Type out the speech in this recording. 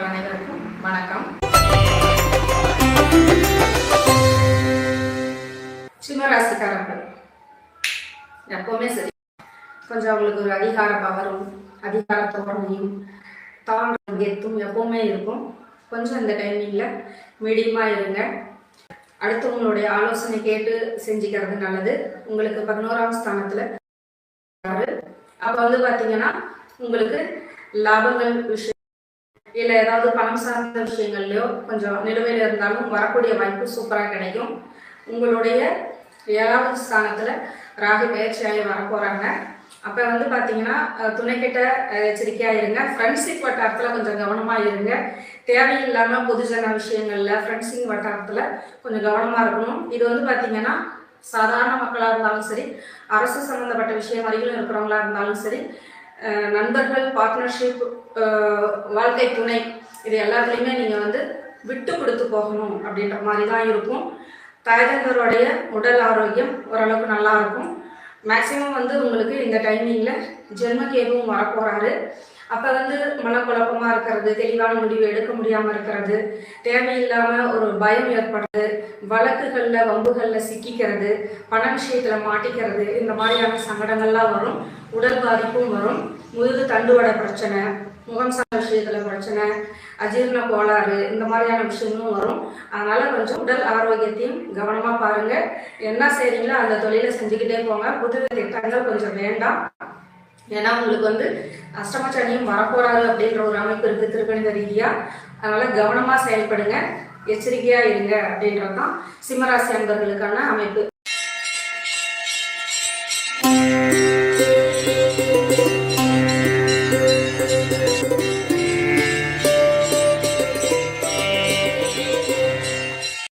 நேயர்கள் அனைவருக்கும் வணக்கம். சிம்மராசிக்காரர்கள் எப்பவுமே சரி. கொஞ்சம் அவங்களுக்கு ஒரு அதிகார பவரும் அதிகார தோரணையும் தாழ்ந்த கெத்தும் எப்பவுமே இருக்கும். கொஞ்சம் இந்த டைமிங்கில் மீடியமாக இருங்க. அடுத்தவங்களுடைய ஆலோசனை கேட்டு செஞ்சுக்கிறது நல்லது. உங்களுக்கு பதினோராம் ஸ்தானத்தில் அப்போ வந்து பார்த்தீங்கன்னா உங்களுக்கு லாபங்கள் விஷயம் இல்லை ஏதாவது பணம் சார்ந்த விஷயங்கள்லையோ கொஞ்சம் நிலுவையில் இருந்தாலும் வரக்கூடிய வாய்ப்பு சூப்பராக கிடைக்கும். உங்களுடைய ஏழாவது ஸ்தானத்தில் ராகு பயிற்சியாகி வரப்போகிறாங்க அப்போ வந்து பார்த்தீங்கன்னா துணைக்கிட்ட அஹ், எச்சரிக்கையா இருங்க. ஃப்ரெண்ட்ஷிப் வட்டாரத்தில் கொஞ்சம் கவனமாக இருங்க. தேவையில்லாமல் பொதுஜன விஷயங்களில் ஃப்ரெண்ட்ஸிங் வட்டாரத்தில் கொஞ்சம் கவனமாக இருக்கணும். இது வந்து பார்த்தீங்கன்னா சாதாரண மக்களாக இருந்தாலும் சரி அரசு சம்மந்தப்பட்ட விஷயம் வரையிலும் இருக்கிறவங்களா இருந்தாலும் சரி நண்பர்கள் பார்ட்னர்ஷிப் வாழ்க்கை துணை இது எல்லாத்துலேயுமே நீங்கள் வந்து விட்டு கொடுத்து போகணும் அப்படின்ற மாதிரி தான் இருக்கும். தாய்தந்தருடைய உடல் ஆரோக்கியம் ஓரளவுக்கு நல்லா இருக்கும். மேக்ஸிமம் வந்து உங்களுக்கு இந்த டைமிங்கில் ஜென்மக்கேதுவும் வரப்போகிறாரு அப்போ வந்து மனக்குழப்பமாக இருக்கிறது தெளிவான முடிவு எடுக்க முடியாமல் இருக்கிறது தேவையில்லாமல் ஒரு பயம் ஏற்படுறது வழக்குகளில் வம்புகளில் சிக்கிக்கிறது பண விஷயத்தில் மாட்டிக்கிறது இந்த மாதிரியான சங்கடங்கள்லாம் வரும். உடல் பாதிப்பும் வரும். முதுகு தண்டுவடை பிரச்சனை முகம் சார்ந்த விஷயத்தில் பிரச்சனை அஜீரண கோளாறு இந்த மாதிரியான விஷயங்களும் வரும். அதனால கொஞ்சம் உடல் ஆரோக்கியத்தையும் கவனமாக பாருங்க. என்ன செய்றீங்களோ அந்த தொழிலை செஞ்சுக்கிட்டே போங்க. புது திட்டங்கள் கொஞ்சம் வேண்டாம். ஏன்னா உங்களுக்கு வந்து அஷ்டமச்சனியும் வரப்போறாரு அப்படின்ற ஒரு அமைப்பு இருக்குது திருக்கணித ரீதியாக அதனால் கவனமாக செயல்படுங்க எச்சரிக்கையாக இருங்க அப்படின்றது தான் சிம்மராசி அன்பர்களுக்கான அமைப்பு.